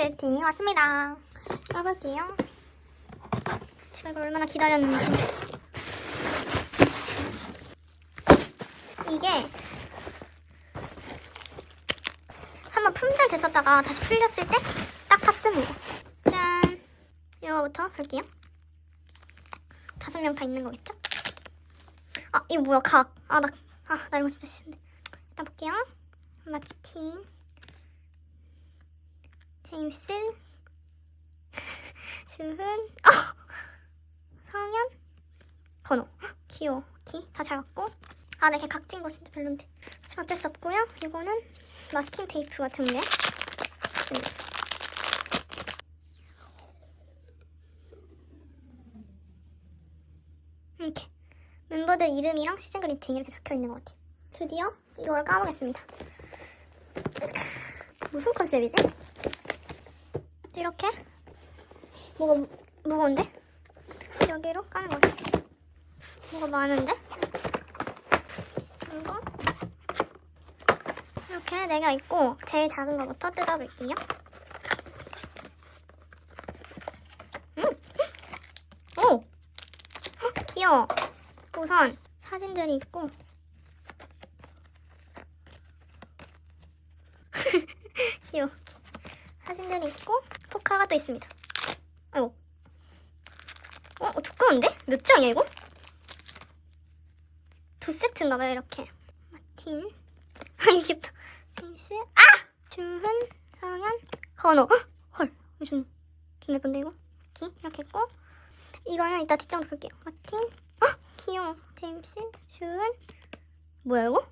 그레이팅 왔습니다. 까볼게요. 제가 이걸 얼마나 기다렸는지. 이게 한번 품절 됐었다가 다시 풀렸을 때 딱 샀습니다. 짠! 이거부터 볼게요. 다섯 명 다 있는 거겠죠? 아, 이거 뭐야, 각. 아, 나, 아, 나 이거 진짜 싫은데. 일단 볼게요. 마틴. 제임스. 주훈. 어! 성현. 건호. 헉, 귀여워. 키. 다잘 왔고. 아, 나 이렇게 각진 거 진짜 별론데. 하지만 어쩔 수 없고요. 이거는 마스킹 테이프 같은 게. 있습니다. 이렇게. 멤버들 이름이랑 시즌 그리팅 이렇게 적혀 있는 것 같아요. 드디어 이걸 까보겠습니다. 무슨 컨셉이지? 이렇게 뭐가 무, 무거운데? 여기로 까는 거지. 뭐가 많은데? 이거 이렇게 네개 있고 제일 작은 거부터 뜯어볼게요. 음! 오! 헉, 귀여워. 우선 사진들이 있고 귀여워 사진들이 있고 포카가 또 있습니다 아이고 어, 어, 두꺼운데? 몇 장이야 이거? 두 세트인가봐요 이렇게 마틴 아 이거 귀엽다 제임스 아! 주훈 성현 건호 헉! 헐 좀, 좀 예쁜데 이거 이렇게, 이렇게 있고 이거는 이따 뒷장 볼게요 마틴 헉! 귀여워. 제임스, 준. 뭐야, 이거?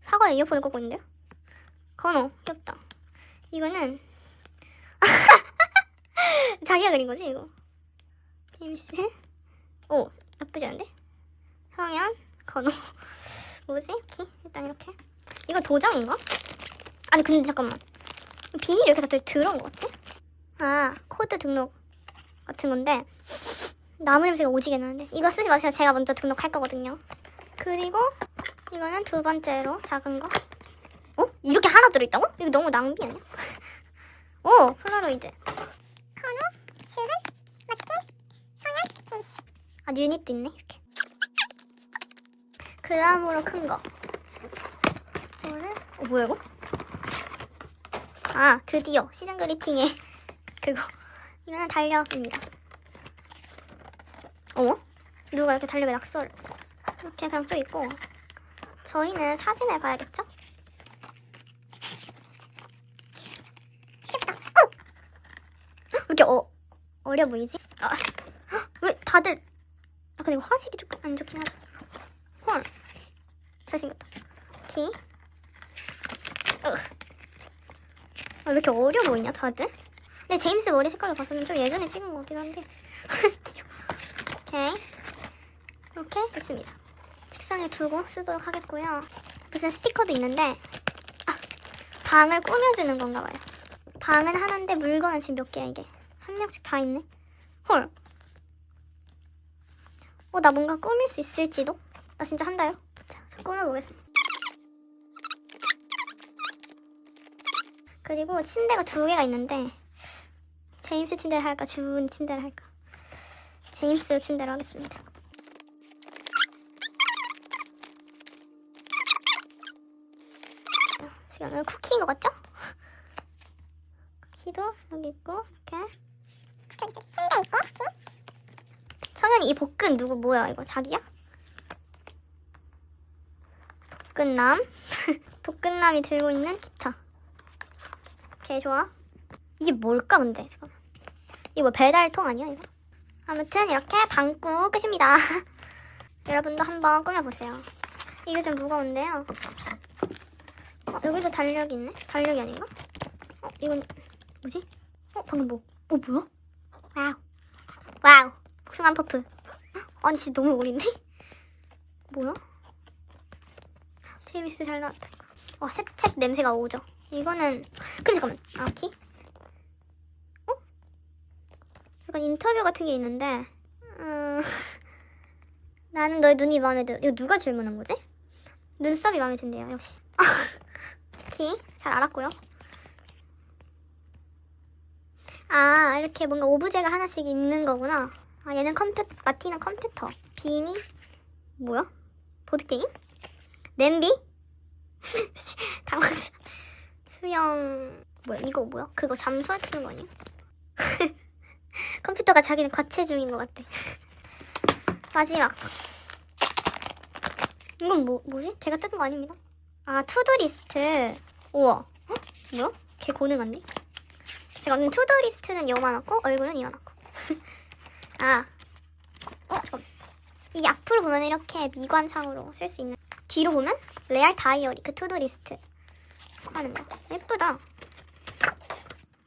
사과에 이어폰을 꽂고 있는데요? 건호, 귀엽다. 이거는. 자기가 그린 거지, 이거? 제임스. 오, 나쁘지 않은데? 성현, 건호. 뭐지? 키? 일단 이렇게. 이거 도장인가? 아니, 근데 잠깐만. 비닐이 이렇게 다 더러운 거 같지? 아, 코드 등록 같은 건데. 나무 냄새가 오지게 나는데 이거 쓰지 마세요 제가 먼저 등록할 거거든요 그리고 이거는 두 번째로 작은 거 어? 이렇게 하나 들어있다고? 이거 너무 낭비 아니야? 오 폴라로이드 건우, 수훈, 마틴, 성현, 제임스 아 유닛도 있네 이렇게 그 다음으로 큰 거 이거를 어 뭐야 이거? 아 드디어 시즌 그리팅의 그거 이거는 달력입니다 어머? 누가 이렇게 달력에 낙서를 이렇게 그냥 쭉 있고 저희는 사진을 봐야겠죠? 귀엽다. 어! 왜 이렇게 어, 어려 보이지? 아, 헉, 왜 다들 아 근데 화질이 조금 안 좋긴 하다 헐 잘생겼다 키 으. 아, 왜 이렇게 어려 보이냐 다들? 근데 제임스 머리 색깔로 봐서는 좀 예전에 찍은 것 같기도 한데 귀여워 오케이. 이렇게 있습니다. 책상에 두고 쓰도록 하겠고요. 무슨 스티커도 있는데, 아, 방을 꾸며주는 건가 봐요. 방은 하나인데 물건은 지금 몇 개야, 이게? 한 명씩 다 있네. 헐. 어, 나 뭔가 꾸밀 수 있을지도? 나 진짜 한다요. 자, 저 꾸며보겠습니다. 그리고 침대가 두 개가 있는데, 제임스 침대를 할까, 주은 침대를 할까? 제임스 침대로 하겠습니다. 지금은 쿠키인 것 같죠? 쿠키도 여기 있고 이렇게 침대 성현이 이 볶음 누구 뭐야 이거 자기야? 볶음남 볶음남이 들고 있는 기타 개 좋아 이게 뭘까 근데 잠깐만 이거 뭐 배달통 아니야 이거? 아무튼 이렇게 방구 끝입니다. 여러분도 한번 꾸며보세요. 이게 좀 무거운데요. 어, 여기도 달력이 있네? 달력이 아닌가? 어, 이건 뭐지? 어, 방금 뭐? 어, 뭐야? 와우. 와우. 복숭아 퍼프. 아니, 진짜 너무 어린데? 뭐야? 제이미스 잘 나왔다. 와, 새책 냄새가 오죠? 이거는, 근데 잠깐만. 아, 키? 약간 인터뷰 같은 게 있는데 음... 나는 너의 눈이 마음에 들어 이거 누가 질문한 거지? 눈썹이 마음에 든대요 역시 키 잘 알았고요 아 이렇게 뭔가 오브제가 하나씩 있는 거구나. 아 얘는 컴퓨 마티는 컴퓨터. 비니 뭐야? 보드 게임? 냄비? 당황스 수영 뭐야 이거 뭐야? 그거 잠수할 때 쓰는 거 아니야? 컴퓨터가 자기는 과체 중인 것 같아. 마지막. 이건 뭐 뭐지? 제가 뜯은 거 아닙니다. 아 투두리스트. 우와. 헉? 뭐야? 걔 고능한데? 제가 오늘 투두리스트는 요만하고 얼굴은 이만하고. 아. 어 잠깐. 이 앞으로 보면 이렇게 미관상으로 쓸 수 있는. 뒤로 보면 레알 다이어리 그 투두 리스트 하는 거. 예쁘다.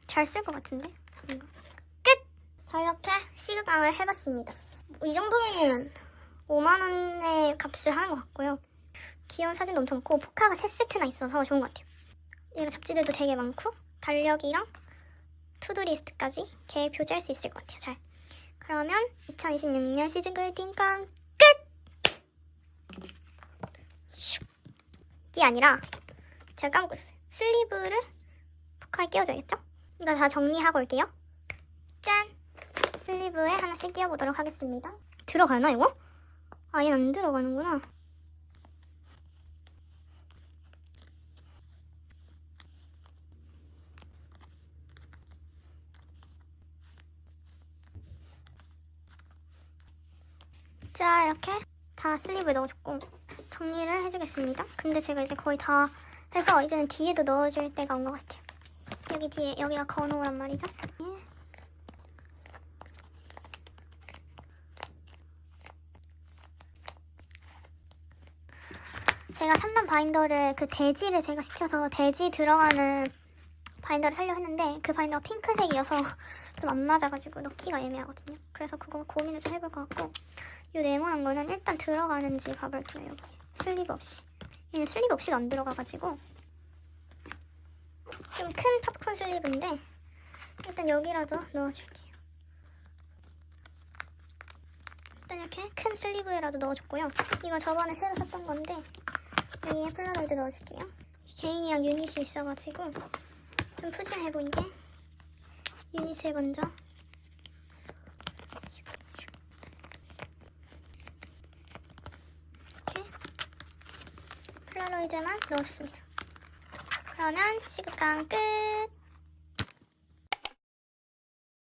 잘 쓸 것 같은데. 이거. 끝. 자 이렇게 시그강을 해봤습니다. 이 정도면 5만 원의 값을 하는 것 같고요. 귀여운 사진도 엄청 많고 포카가 3세트나 있어서 좋은 것 같아요. 얘가 잡지들도 되게 많고 달력이랑 투두리스트까지 계획 표지할 수 있을 것 같아요. 잘. 그러면 2026년 시즌 그리팅깡 끝! 슉. 이게 아니라 제가 까먹고 있었어요. 슬리브를 포카에 끼워줘야겠죠? 이거 다 정리하고 올게요. 짠! 슬리브에 하나씩 끼워보도록 하겠습니다. 들어가나 이거? 아, 얘는 안 들어가는구나. 자, 이렇게 다 슬리브에 넣어줬고 정리를 해주겠습니다. 근데 제가 이제 거의 다 해서 이제는 뒤에도 넣어줄 때가 온 것 같아요. 여기 뒤에 여기가 건호란 말이죠. 예. 제가 3단 바인더를 그 대지를 제가 시켜서 대지 들어가는 바인더를 사려고 했는데 그 바인더가 핑크색이어서 좀 안 맞아가지고 넣기가 애매하거든요. 그래서 그거 고민을 좀 해볼 것 같고 이 네모난 거는 일단 들어가는지 봐볼게요. 여기 슬리브 없이 얘는 슬리브 없이도 안 들어가가지고 좀 큰 팝콘 슬리브인데 일단 여기라도 넣어줄게요. 일단 이렇게 큰 슬리브에라도 넣어줬고요. 이거 저번에 새로 샀던 건데 여기에 폴라로이드 넣어줄게요. 개인이랑 유닛이 있어가지고 좀 푸짐해 보이게 유닛을 먼저 이렇게 폴라로이드만 넣어줬습니다. 그러면 시급강 끝!